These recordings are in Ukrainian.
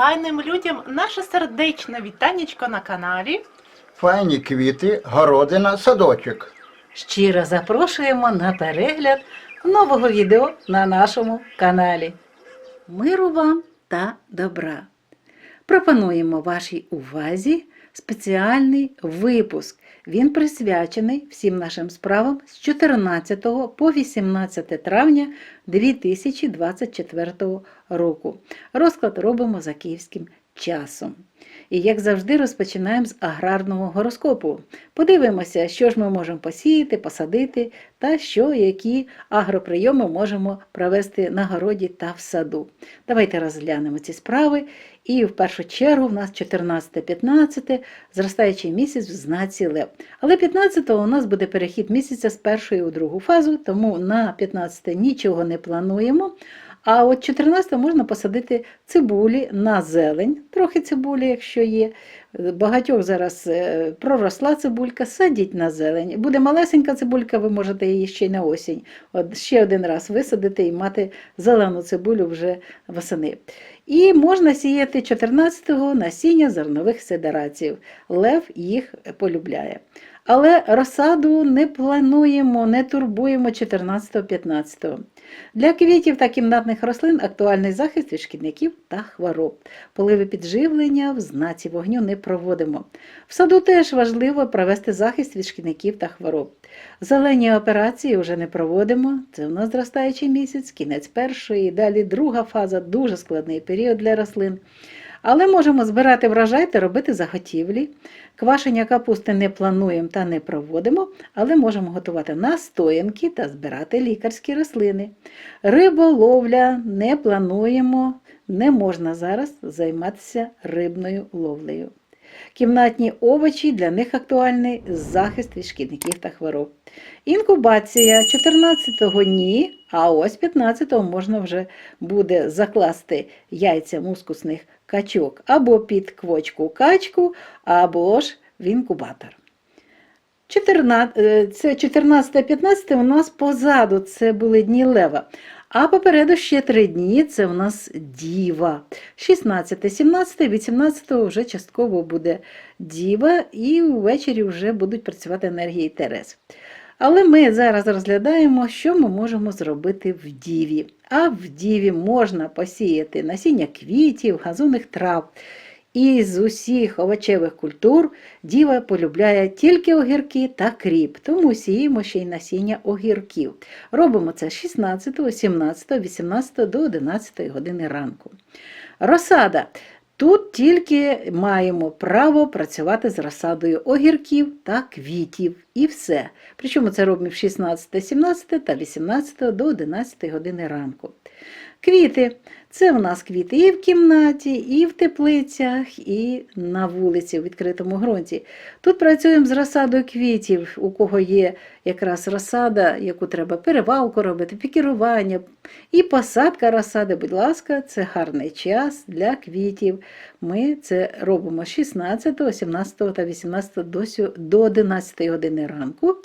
файним людям наше сердечне вітанечко на каналі. Файні квіти, городина, садочок. Щиро запрошуємо на перегляд нового відео на нашому каналі. Миру вам та добра! Пропонуємо вашій увазі спеціальний випуск. Він присвячений всім нашим справам з 14 по 18 травня 2024 року. Розклад робимо за київським часом. І як завжди, розпочинаємо з аграрного гороскопу. Подивимося, що ж ми можемо посіяти, посадити, та що, які агроприйоми можемо провести на городі та в саду. Давайте розглянемо ці справи. І в першу чергу в нас 14-15, зростаючий місяць в знаці Лев. Але 15-го у нас буде перехід місяця з першої у другу фазу, тому на 15 нічого не плануємо. А от 14 можна посадити цибулі на зелень, трохи цибулі, якщо є. Багатьох зараз е, проросла цибулька, садіть на зелень. Буде малесенька цибулька, ви можете її ще й на осінь. От ще один раз висадити і мати зелену цибулю вже восени. І можна сіяти 14-го насіння зернових сидерацій. Лев їх полюбляє. Але розсаду не плануємо, не турбуємо 14-15. Для квітів та кімнатних рослин актуальний захист від шкідників та хвороб. Поливи підживлення в знаці вогню не проводимо. В саду теж важливо провести захист від шкідників та хвороб. Зелені операції вже не проводимо. Це у нас зростаючий місяць, кінець першої, і далі друга фаза, дуже складний період для рослин. Але можемо збирати врожай та робити заготівлі. Квашення капусти не плануємо та не проводимо, але можемо готувати настоянки та збирати лікарські рослини. Риболовля не плануємо, не можна зараз займатися рибною ловлею. Кімнатні овочі для них актуальний захист від шкідників та хвороб. Інкубація 14-го ні, а ось 15-го можна вже буде закласти яйця мускусних качок або під квочку качку, або ж в інкубатор. 14, е, 14-15 у нас позаду це були дні лева. А попереду ще три дні це у нас діва. 16, 17, 18 вже частково буде діва, і ввечері вже будуть працювати енергії Терес. Але ми зараз розглядаємо, що ми можемо зробити в діві. А в діві можна посіяти насіння квітів, газонних трав. І з усіх овочевих культур діва полюбляє тільки огірки та кріп, тому сіємо ще й насіння огірків. Робимо це з 16, 17, 18 до 11 години ранку. Розсада. Тут тільки маємо право працювати з розсадою огірків та квітів. І все. Причому це робимо в 16, 17 та 18 до 11 години ранку. Квіти. Це в нас квіти і в кімнаті, і в теплицях, і на вулиці в відкритому ґрунті. Тут працюємо з розсадою квітів, у кого є якраз розсада, яку треба перевалку робити, пікірування і посадка розсади. Будь ласка, це гарний час для квітів. Ми це робимо з 16, 17 та 18 до 11 години ранку.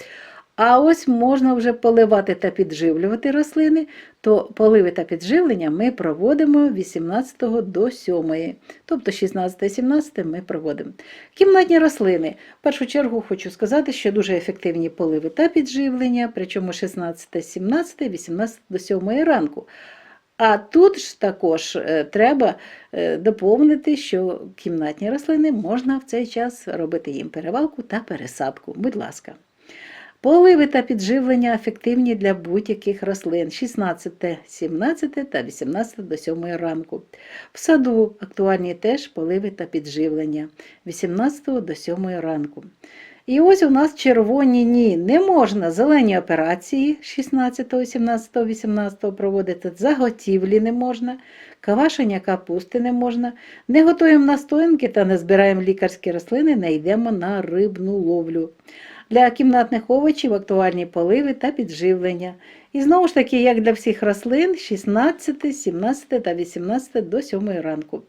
А ось можна вже поливати та підживлювати рослини, то поливи та підживлення ми проводимо 18 до 7, тобто 16-17 ми проводимо. Кімнатні рослини. В першу чергу хочу сказати, що дуже ефективні поливи та підживлення, причому 16, 17, 18 до 7 ранку. А тут ж також е, треба е, доповнити, що кімнатні рослини можна в цей час робити їм перевалку та пересадку. Будь ласка. Поливи та підживлення ефективні для будь-яких рослин 16, 17 та 18 до 7 ранку. В саду актуальні теж поливи та підживлення 18 до 7 ранку. І ось у нас червоні ні. Не можна зелені операції 16, 17, 18 проводити, заготівлі не можна, кавашення капусти не можна, не готуємо настоянки та не збираємо лікарські рослини, не йдемо на рибну ловлю. Для кімнатних овочів актуальні поливи та підживлення. І знову ж таки, як для всіх рослин, 16, 17 та 18 до 7 ранку.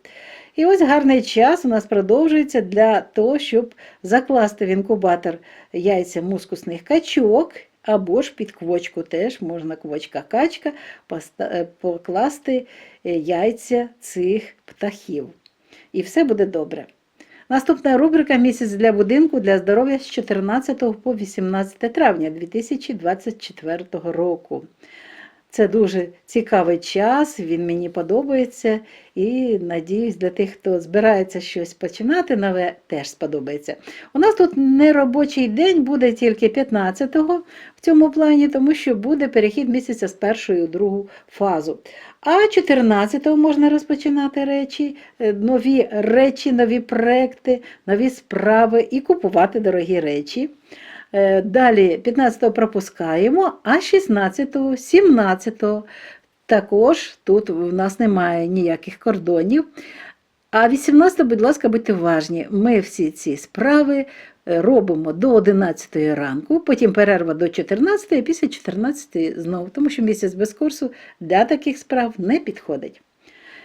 І ось гарний час у нас продовжується для того, щоб закласти в інкубатор яйця мускусних качок, або ж під квочку теж можна квочка-качка е, покласти е, яйця цих птахів. і все буде добре. Наступна рубрика Місяць для будинку для здоров'я з 14 по 18 травня 2024 року. Це дуже цікавий час, він мені подобається і надіюсь, для тих, хто збирається щось починати нове, теж сподобається. У нас тут неробочий день буде тільки 15-го в цьому плані, тому що буде перехід місяця з першої у другу фазу. А 14-го можна розпочинати речі, е, нові речі, нові проекти, нові справи і купувати дорогі речі. Е, Далі 15-го пропускаємо, а 16-го, 17-го також тут в нас немає ніяких кордонів. А 18-го, будь ласка, будьте уважні. Ми всі ці справи е, робимо до 11 ранку, потім перерва до 14 і після 14 знову, тому що місяць без курсу для таких справ не підходить.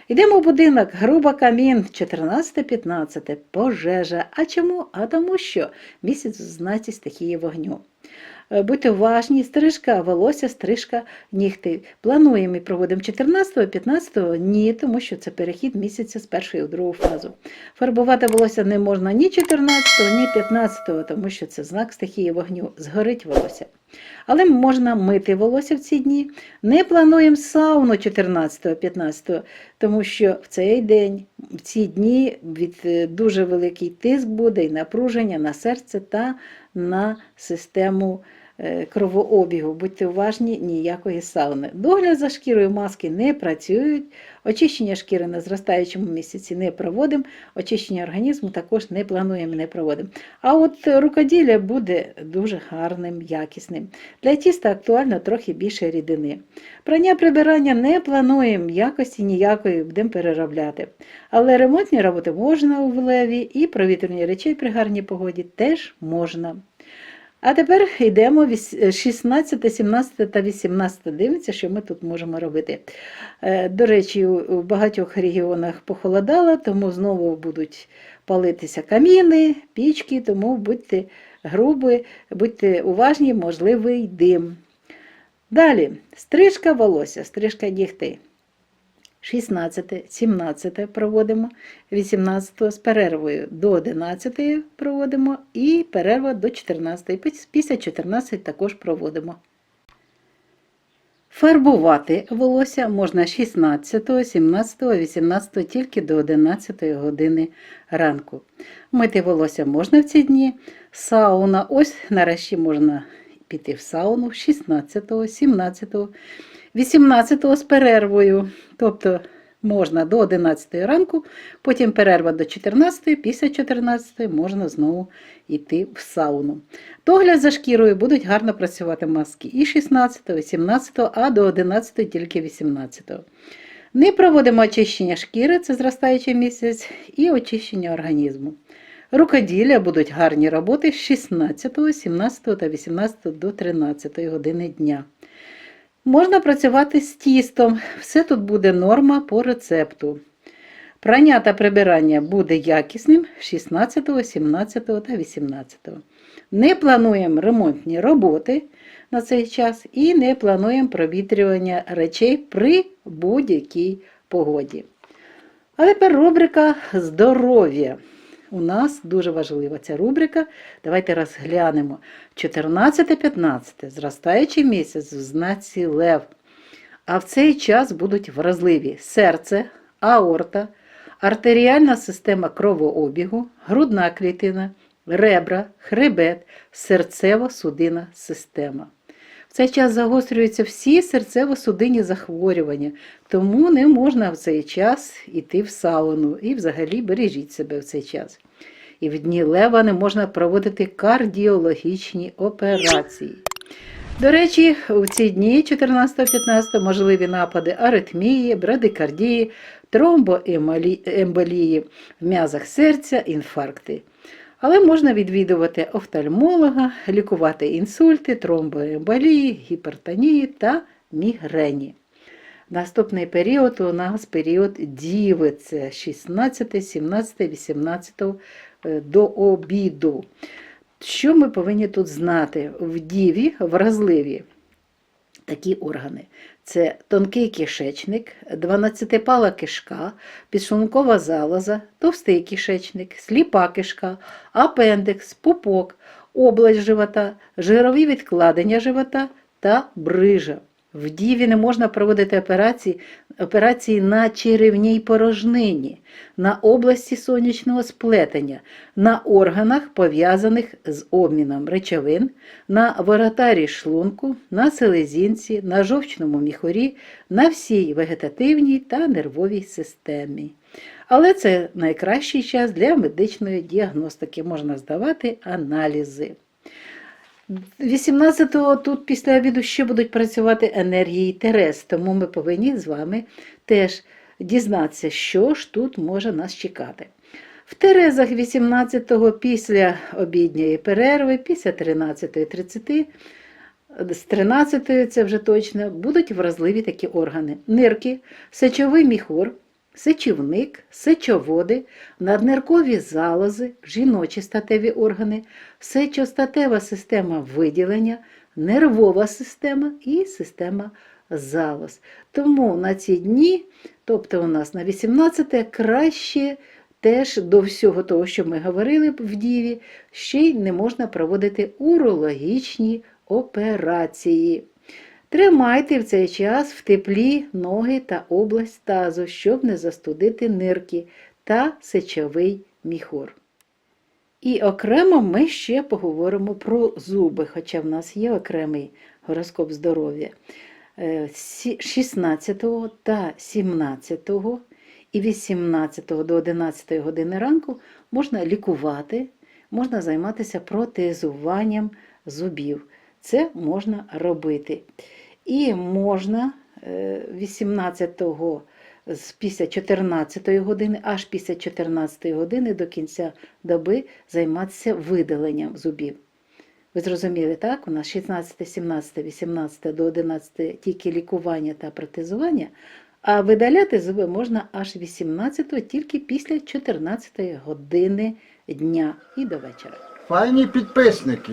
Йдемо в будинок, груба камін, 14-15, пожежа. А чому? А тому що місяць в знаці стихії вогню. Е, Будьте уважні, стрижка волосся, стрижка нігти. Плануємо і проводимо 14-го, 15-го? Ні, тому що це перехід місяця з першої в другу фазу. Фарбувати волосся не можна ні 14-го, ні 15-го, тому що це знак стихії вогню. Згорить волосся. Але можна мити волосся в ці дні. Не плануємо сауну 14-15, тому що в цей день, в ці дні від е, дуже великий тиск буде і напруження на серце та на систему кровообігу. Будьте уважні, ніякої сауни. Догляд за шкірою маски не працюють, очищення шкіри на зростаючому місяці не проводимо, очищення організму також не плануємо, не проводимо. А от рукоділля буде дуже гарним, якісним. Для тіста актуально трохи більше рідини. Прання прибирання не плануємо, якості ніякої будемо переробляти. Але ремонтні роботи можна у влеві і провітрювання речей при гарній погоді теж можна. А тепер йдемо 16, 17 та 18. Дивіться, що ми тут можемо робити. Е, До речі, у багатьох регіонах похолодало, тому знову будуть палитися каміни, пічки, тому будьте грубі, будьте уважні, можливий дим. Далі, стрижка волосся, стрижка нігтей. 16, 17 проводимо, 18 з перервою до 11 проводимо і перерва до 14. Після 14 також проводимо. Фарбувати волосся можна 16, 17, 18 тільки до 11 години ранку. Мити волосся можна в ці дні. Сауна, ось нарешті можна піти в сауну 16, 17, 18 з перервою. Тобто можна до 11 ранку, потім перерва до 14, після 14 можна знову йти в сауну. Догляд за шкірою будуть гарно працювати маски і 16, і 17, а до 11 тільки 18. Не проводимо очищення шкіри, це зростаючий місяць, і очищення організму. Рукоділля будуть гарні роботи з 16, 17 та 18 до 13 години дня. Можна працювати з тістом. Все тут буде норма по рецепту. Прання та прибирання буде якісним 16, 17 та 18. Не плануємо ремонтні роботи на цей час і не плануємо провітрювання речей при будь-якій погоді. А тепер рубрика здоров'я. У нас дуже важлива ця рубрика. Давайте розглянемо. 14-15 зростаючий місяць в знаці Лев. А в цей час будуть вразливі серце, аорта, артеріальна система кровообігу, грудна клітина, ребра, хребет, серцево-судинна система. Цей час загострюються всі серцево-судинні захворювання, тому не можна в цей час йти в сауну і взагалі бережіть себе в цей час. І в дні лева не можна проводити кардіологічні операції. До речі, у ці дні 14-15 можливі напади аритмії, брадикардії, тромбоемболії в м'язах серця, інфаркти. Але можна відвідувати офтальмолога, лікувати інсульти, тромбоемболії, гіпертонії та мігрені. Наступний період у нас період діви, це 16, 17, 18 е, до обіду. Що ми повинні тут знати? В діві вразливі такі органи: Це тонкий кишечник, 12-пала кишка, підшлункова залоза, товстий кишечник, сліпа кишка, апендекс, пупок, область живота, жирові відкладення живота та брижа. В діві не можна проводити операції, операції на черевній порожнині, на області сонячного сплетення, на органах, пов'язаних з обміном речовин, на воротарі шлунку, на селезінці, на жовчному міхурі, на всій вегетативній та нервовій системі. Але це найкращий час для медичної діагностики. Можна здавати аналізи. 18-го тут після обіду ще будуть працювати енергії Терес, тому ми повинні з вами теж дізнатися, що ж тут може нас чекати. В Терезах 18-го після обідньої перерви, після 13.30, з 13-ї це вже точно, будуть вразливі такі органи: нирки, сечовий міхур, сечівник, сечоводи, надниркові залози, жіночі статеві органи, сечостатева система виділення, нервова система і система залоз. Тому на ці дні, тобто у нас на 18 краще теж до всього того, що ми говорили в Діві, ще й не можна проводити урологічні операції. Тримайте в цей час в теплі ноги та область тазу, щоб не застудити нирки та сечовий міхур. І окремо ми ще поговоримо про зуби, хоча в нас є окремий гороскоп здоров'я. Е, 16 та 17 і 18 до 11 години ранку можна лікувати, можна займатися протезуванням зубів. Це можна робити. І можна е, 18-го з після 14 години, аж після 14 години до кінця доби займатися видаленням зубів. Ви зрозуміли, так? У нас 16, 17, 18 до 11 тільки лікування та протезування, а видаляти зуби можна аж 18 тільки після 14 години дня і до вечора. Файні підписники,